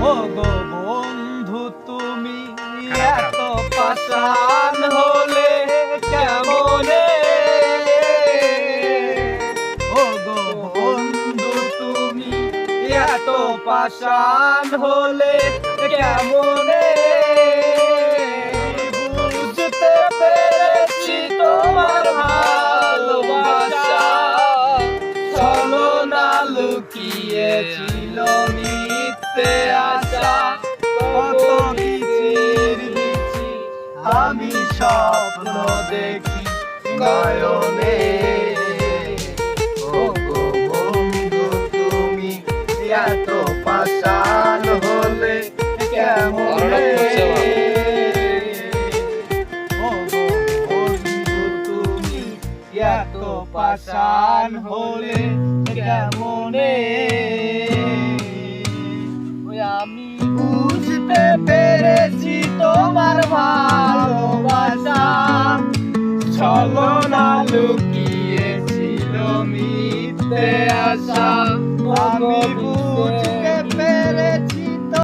গো বন্ধু, তুমি এত পাষাণ হলে কেমনে? ও গো বন্ধু, তুমি এত পাষাণ হলে কেমনে না লুকিয়েছিল মিথ্যে আশা। কত কিচির মিচির আমি স্বপ্ন দেখি নয়নে। এত পাষাণ হলে কেমন? তুমি এত পাষাণ হলে কেমনে? আমি বুঝতে পেরেছি তোমার ভালোবাসা। চলো না লুকিয়েছিল মিথ্যে আশা আমি